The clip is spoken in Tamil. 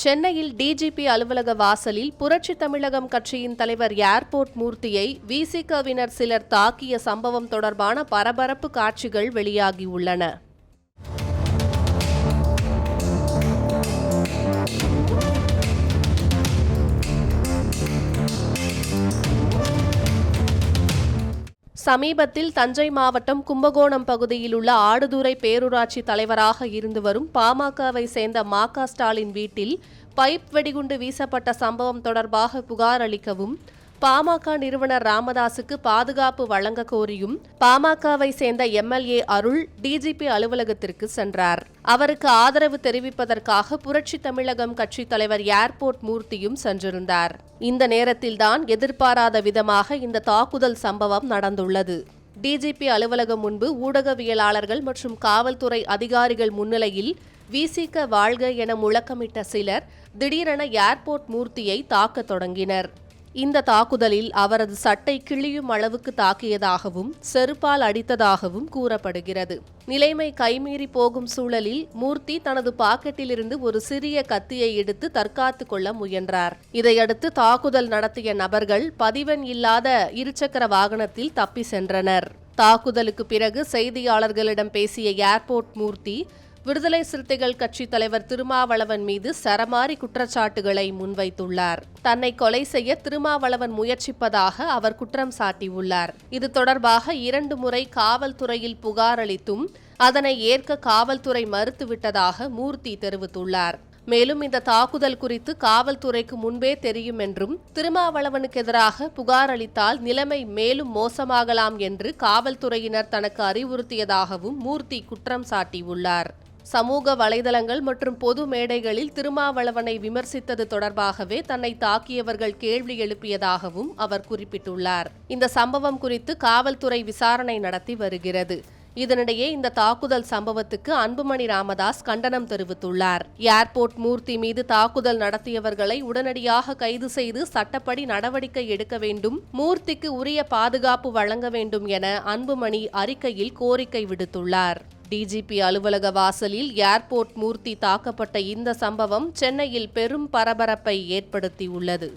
சென்னையில் டிஜிபி அலுவலக வாசலில் புரட்சி தமிழகம் கட்சியின் தலைவர் ஏர்போர்ட் மூர்த்தியை விசிகவினர் சிலர் தாக்கிய சம்பவம் தொடர்பான பரபரப்பு காட்சிகள் வெளியாகியுள்ளன. சமீபத்தில் தஞ்சை மாவட்டம் கும்பகோணம் பகுதியில் உள்ள ஆடுதுறை பேரூராட்சி தலைவராக இருந்து வரும் பாமகவை சேர்ந்த மா ஸ்டாலின் வீட்டில் பைப் வெடிகுண்டு வீசப்பட்ட சம்பவம் தொடர்பாக புகார் அளிக்கவும் பாமக நிறுவனர் ராமதாசுக்கு பாதுகாப்பு வழங்க கோரியும் பாமகவை சேர்ந்த எம்எல்ஏ அருள் டிஜிபி அலுவலகத்திற்கு சென்றார். அவருக்கு ஆதரவு தெரிவிப்பதற்காக புரட்சி தமிழகம் கட்சி தலைவர் ஏர்போர்ட் மூர்த்தியும் சென்றிருந்தார். இந்த நேரத்தில்தான் எதிர்பாராத விதமாக இந்த தாக்குதல் சம்பவம் நடந்துள்ளது. டிஜிபி அலுவலகம் முன்பு ஊடகவியலாளர்கள் மற்றும் காவல்துறை அதிகாரிகள் முன்னிலையில் விசிக வாழ்க என முழக்கமிட்ட சிலர் திடீரென ஏர்போர்ட் மூர்த்தியை தாக்கத் தொடங்கினர். இந்த தாக்குதலில் அவரது சட்டை கிழியும் அளவுக்கு தாக்கியதாகவும் செருப்பால் அடித்ததாகவும் கூறப்படுகிறது. நிலைமை கைமீறி போகும் சூழலில் மூர்த்தி தனது பாக்கெட்டிலிருந்து ஒரு சிறிய கத்தியை எடுத்து தற்காத்து கொள்ள முயன்றார். இதையடுத்து தாக்குதல் நடத்திய நபர்கள் பதிவெண் இல்லாத இருசக்கர வாகனத்தில் தப்பி சென்றனர். தாக்குதலுக்கு பிறகு செய்தியாளர்களிடம் பேசிய ஏர்போர்ட் மூர்த்தி விடுதலை சிறுத்தைகள் கட்சி தலைவர் திருமாவளவன் மீது சரமாரி குற்றச்சாட்டுகளை முன்வைத்துள்ளார். தன்னை கொலை செய்ய திருமாவளவன் முயற்சிப்பதாக அவர் குற்றம் சாட்டியுள்ளார். இது தொடர்பாக இரண்டு முறை காவல்துறையில் புகார் அளித்தும் அதனை ஏற்க காவல்துறை மறுத்துவிட்டதாக மூர்த்தி தெரிவித்துள்ளார். மேலும் இந்த தாக்குதல் குறித்து காவல்துறைக்கு முன்பே தெரியும் என்றும் திருமாவளவனுக்கு எதிராக புகார் அளித்தால் நிலைமை மேலும் மோசமாகலாம் என்று காவல்துறையினர் தனக்கு அறிவுறுத்தியதாகவும் மூர்த்தி குற்றம் சாட்டியுள்ளார். சமூக வலைதளங்கள் மற்றும் பொது மேடைகளில் திருமாவளவனை விமர்சித்தது தொடர்பாகவே தன்னை தாக்கியவர்கள் கேள்வி எழுப்பியதாகவும் அவர் குறிப்பிட்டுள்ளார். இந்த சம்பவம் குறித்து காவல்துறை விசாரணை நடத்தி வருகிறது. இதனிடையே இந்த தாக்குதல் சம்பவத்துக்கு அன்புமணி ராமதாஸ் கண்டனம் தெரிவித்துள்ளார். ஏர்போர்ட் மூர்த்தி மீது தாக்குதல் நடத்தியவர்களை உடனடியாக கைது செய்து சட்டப்படி நடவடிக்கை எடுக்க வேண்டும் மூர்த்திக்கு உரிய பாதுகாப்பு வழங்க வேண்டும் என அன்புமணி அறிக்கையில் கோரிக்கை விடுத்துள்ளார். டிஜிபி அலுவலக வாசலில் ஏர்போர்ட் மூர்த்தி தாக்கப்பட்ட இந்த சம்பவம் சென்னையில் பெரும் பரபரப்பை ஏற்படுத்தியுள்ளது.